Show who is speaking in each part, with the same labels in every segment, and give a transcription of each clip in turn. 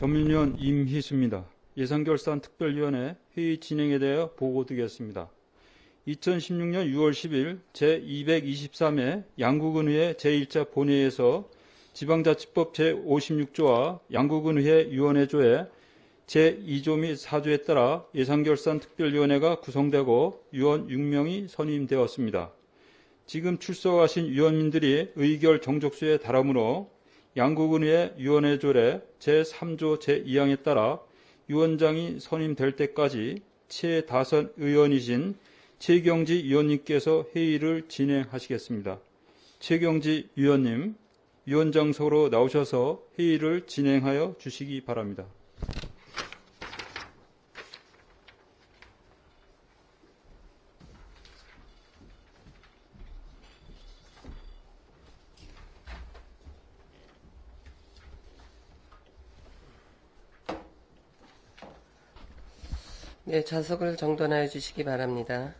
Speaker 1: 전민위원 임희수입니다. 예산결산특별위원회 회의 진행에 대하여 보고 드리겠습니다. 2016년 6월 10일 제223회 양국은의회 제1차 본회의에서 지방자치법 제56조와 양국은의회 위원회조의 제2조 및 4조에 따라 예산결산특별위원회가 구성되고 위원 6명이 선임되었습니다. 지금 출석하신 위원님들이 의결 정족수에 달하므로 양국은의회 위원회조례 제3조 제2항에 따라 위원장이 선임될 때까지 최다선 의원이신 최경지 위원님께서 회의를 진행하시겠습니다. 최경지 위원님, 위원장석으로 나오셔서 회의를 진행하여 주시기 바랍니다.
Speaker 2: 네, 좌석을 정돈하여 주시기 바랍니다.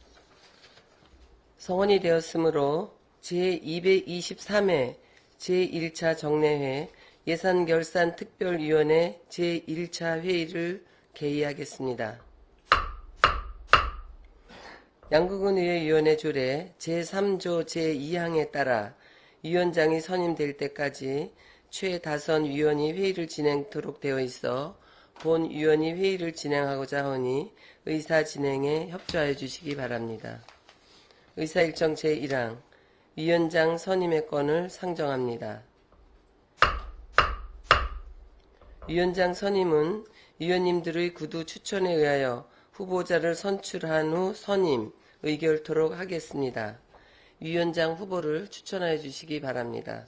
Speaker 2: 성원이 되었으므로 제223회 제1차 정례회 예산결산특별위원회 제1차 회의를 개의하겠습니다. 양국은 의회위원회 조례 제3조 제2항에 따라 위원장이 선임될 때까지 최다선 위원이 회의를 진행토록 되어 있어 본 위원이 회의를 진행하고자 하오니 의사 진행에 협조하여 주시기 바랍니다. 의사 일정 제1항 위원장 선임의 건을 상정합니다. 위원장 선임은 위원님들의 구두 추천에 의하여 후보자를 선출한 후 선임, 의결토록 하겠습니다. 위원장 후보를 추천하여 주시기 바랍니다.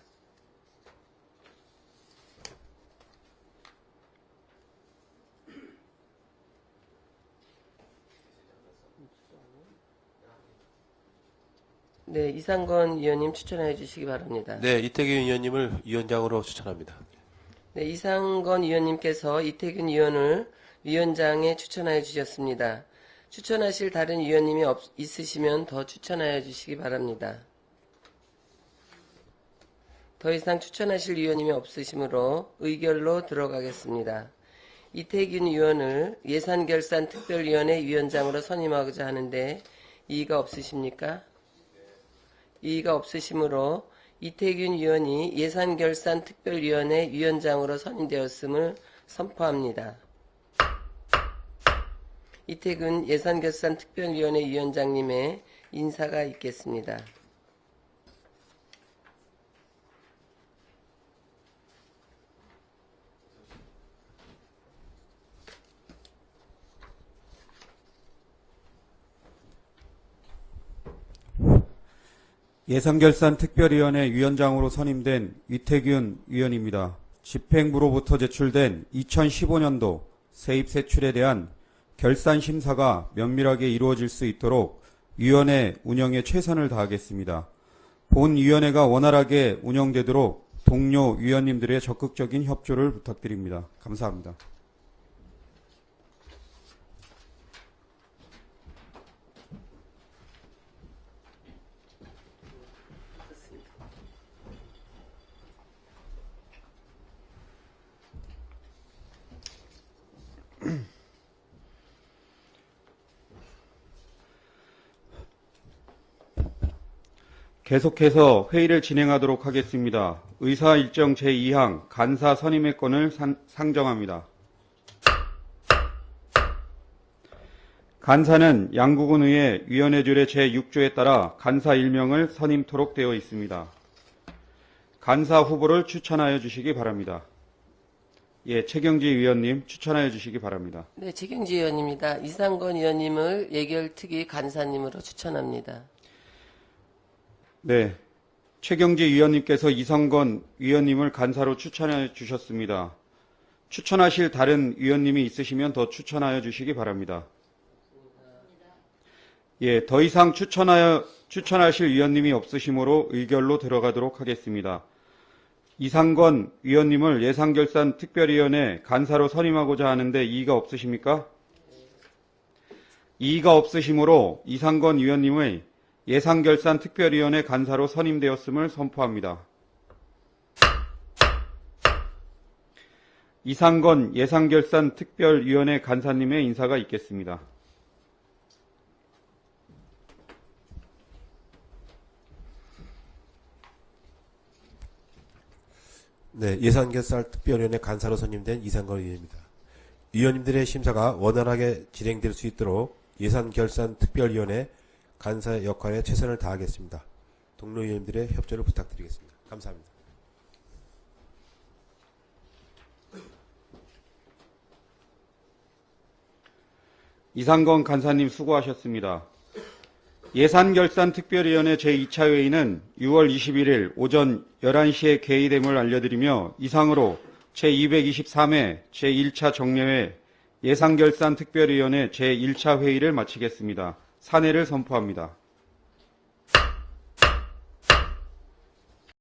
Speaker 2: 네, 이상건 위원님 추천해 주시기 바랍니다.
Speaker 3: 네, 이태규 의원님을 위원장으로 추천합니다.
Speaker 2: 네, 이상건 위원님께서 이태균 위원을 위원장에 추천하여 주셨습니다. 추천하실 다른 위원님이 없, 있으시면 더 추천하여 주시기 바랍니다. 더 이상 추천하실 위원님이 없으시므로 의결로 들어가겠습니다. 이태균 위원을 예산결산특별위원회 위원장으로 선임하고자 하는데 이의가 없으십니까? 이의가 없으시므로 이태균 위원이 예산결산특별위원회 위원장으로 선임되었음을 선포합니다. 이태균 예산결산특별위원회 위원장님의 인사가 있겠습니다.
Speaker 4: 예산결산 특별위원회 위원장으로 선임된 위태균 위원입니다. 집행부로부터 제출된 2015년도 세입세출에 대한 결산 심사가 면밀하게 이루어질 수 있도록 위원회 운영에 최선을 다하겠습니다. 본 위원회가 원활하게 운영되도록 동료 위원님들의 적극적인 협조를 부탁드립니다. 감사합니다. 계속해서 회의를 진행하도록 하겠습니다. 의사 일정 제2항 간사 선임의 건을 산- 상정합니다. 간사는 양국은 의회 위원회 조례 제6조에 따라 간사 1명을 선임토록 되어 있습니다. 간사 후보를 추천하여 주시기 바랍니다. 예, 최경지 위원님 추천하여 주시기 바랍니다.
Speaker 2: 네, 최경지 의원입니다. 이상건 의원님을 예결특위 간사님으로 추천합니다.
Speaker 4: 네. 최경지 위원님께서 이성건 위원님을 간사로 추천해 주셨습니다. 추천하실 다른 위원님이 있으시면 더 추천하여 주시기 바랍니다. 예, 더 이상 추천하여, 추천하실 위원님이 없으시므로 의결로 들어가도록 하겠습니다. 이상건 위원님을 예산결산 특별위원회 간사로 선임하고자 하는데 이의가 없으십니까? 이의가 없으시므로 이상건 위원님의 예산결산 특별위원회 간사로 선임되었음을 선포합니다. 이상건 예산결산 특별위원회 간사님의 인사가 있겠습니다.
Speaker 3: 네, 예산결산 특별위원회 간사로 선임된 이상건 의원입니다. 위원님들의 심사가 원활하게 진행될 수 있도록 예산결산 특별위원회 간사의 역할에 최선을 다하겠습니다. 동료 위원님들의 협조를 부탁드리겠습니다. 감사합니다.
Speaker 4: 이상건 간사님 수고하셨습니다. 예산결산특별위원회 제2차 회의는 6월 21일 오전 11시에 개의됨을 알려드리며 이상으로 제223회 제1차 정례회 예산결산특별위원회 제1차 회의를 마치겠습니다. 사내를 선포합니다.